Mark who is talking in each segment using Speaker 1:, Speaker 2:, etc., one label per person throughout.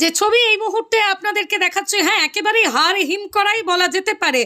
Speaker 1: যে ছবি এই মুহূর্তে আপনাদেরকে দেখাচ্ছে হ্যাঁ একেবারেই হার হিম করাই বলা যেতে পারে।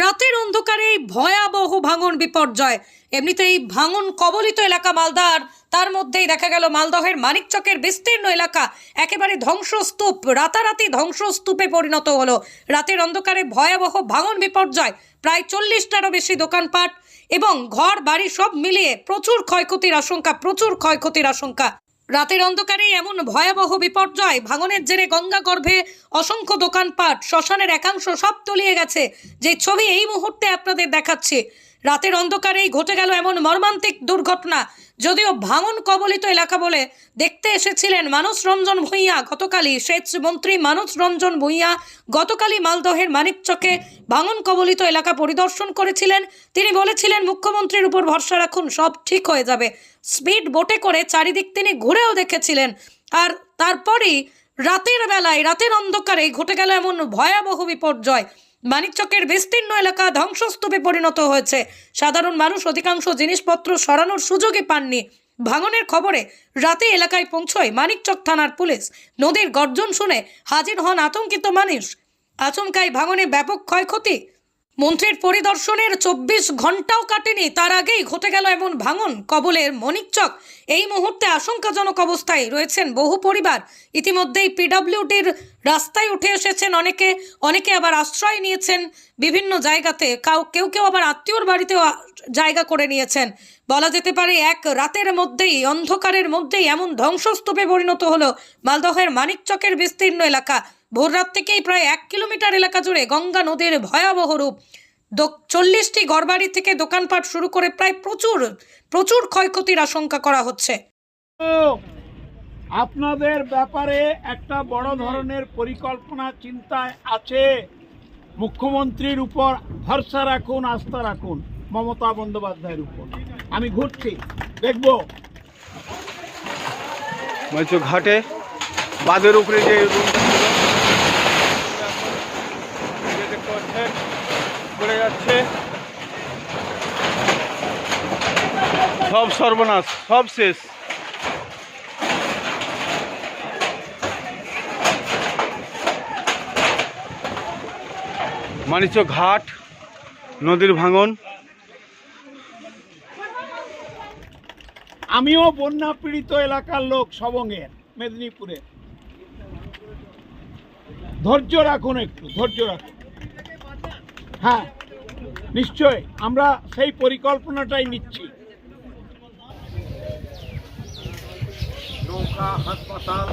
Speaker 1: রাতের অন্ধকারে এই ভয়াবহ ভাঙন বিপর্যয়। এমনিতে এই ভাঙন কবলিত এলাকা মালদার তার মধ্যেই দেখা গেল মালদহের মানিকচকের বিস্তীর্ণ এলাকা। একেবারে ধ্বংসস্তূপ, রাতারাতি ধ্বংসস্তূপে পরিণত হলো। রাতের অন্ধকারে ভয়াবহ ভাঙন বিপর্যয়, প্রায় চল্লিশটারও বেশি দোকানপাট এবং ঘর বাড়ি সব মিলিয়ে প্রচুর ক্ষয়ক্ষতির আশঙ্কা, প্রচুর ক্ষয়ক্ষতির আশঙ্কা। রাতের অন্ধকারে এমন ভয়াবহ বিপর্যয়, ভাঙনের জেরে গঙ্গা গর্ভে অসংখ্য দোকানপাট, শ্মশানের একাংশ সব তলিয়ে গেছে। যে ছবি এই মুহূর্তে আপনাদের দেখাচ্ছি, রাতের অন্ধকারেই ঘটে গেল এমন মর্মান্তিক দুর্ঘটনা। যদিও ভাঙন কবলিত এলাকা বলে দেখতে এসেছিলেন মানস রঞ্জন ভূঁইয়া, গতকালই সেচ মন্ত্রী মানস রঞ্জন ভূঁইয়া, গতকালই মালদহের মানিকচকে ভাঙন কবলিত এলাকা পরিদর্শন করেছিলেন। তিনি বলেছিলেন, মুখ্যমন্ত্রীর উপর ভরসা রাখুন, সব ঠিক হয়ে যাবে। স্পিড বোটে করে চারিদিক তিনি ঘুরেও দেখেছিলেন। আর তারপরেই রাতের বেলায়, রাতের অন্ধকারে ঘটে গেল এমন ভয়াবহ বিপর্যয়। মানিকচকের বিস্তীর্ণ এলাকা ধ্বংসস্তূপে পরিণত হয়েছে। সাধারণ মানুষ অধিকাংশ জিনিসপত্র সরানোর সুযোগই পাননি। ভাঙনের খবরে রাতে এলাকায় পৌঁছয় মানিকচক থানার পুলিশ। নদীর গর্জন শুনে হাজির হন আতঙ্কিত মানুষ। আচমকাই ভাঙনে ব্যাপক ক্ষয়ক্ষতি। মন্ত্রীর পরিদর্শনের চব্বিশ ঘন্টাও কাটেনি, তার আগেই ঘটে গেল এমন ভাঙন, কবলের মনিকচক এই মুহূর্তে আশঙ্কাজনক অবস্থায় রয়েছেন বহু পরিবার। ইতিমধ্যেই পিডব্লিউডির রাস্তায় উঠে এসেছেন অনেকে অনেকে আবার আশ্রয় নিয়েছেন বিভিন্ন জায়গাতে। কাউ, কেউ কেউ আবার আত্মীয়র বাড়িতেও জায়গা করে নিয়েছেন। বলা যেতে পারে এক রাতের মধ্যেই, অন্ধকারের মধ্যেই এমন ধ্বংসস্তূপে পরিণত হলো মালদহের মানিকচকের বিস্তীর্ণ এলাকা। ভোররাত থেকেই প্রায় এক কিলোমিটার এলাকা জুড়ে গঙ্গা নদীর ভয়াবহ রূপ। দো- চল্লিশটি ঘরবাড়ি থেকে দোকানপাট শুরু করে প্রায় প্রচুর প্রচুর ক্ষয়ক্ষতির আশঙ্কা করা হচ্ছে।
Speaker 2: তো আপনাদের ব্যাপারে একটা বড় ধরনের পরিকল্পনা চিন্তায় আছে। মুখ্যমন্ত্রীর উপর ভরসা রাখুন আস্থা রাখুন মমতা বন্দ্যোপাধ্যায়ের উপর। আমি ঘুরছি দেখব।
Speaker 3: বলছো ঘাটে বাঁধের উপরে যে রুমটা ছিল, এই যে দেখতে পাচ্ছেন, পড়ে যাচ্ছে। সব সর্বনাশ, সব শেষ। মানিচ ঘাট, নদীর ভাঙন।
Speaker 2: আমিও বন্যা পীড়িত এলাকার লোক সবঙ্গের মেদিনীপুরে ধৈর্য রাখুন একটু, ধৈর্য রাখুন। হ্যাঁ। নিশ্চয় আমরা সেই পরিকল্পনাটাই নিচ্ছি। নৌকা হাসপাতাল।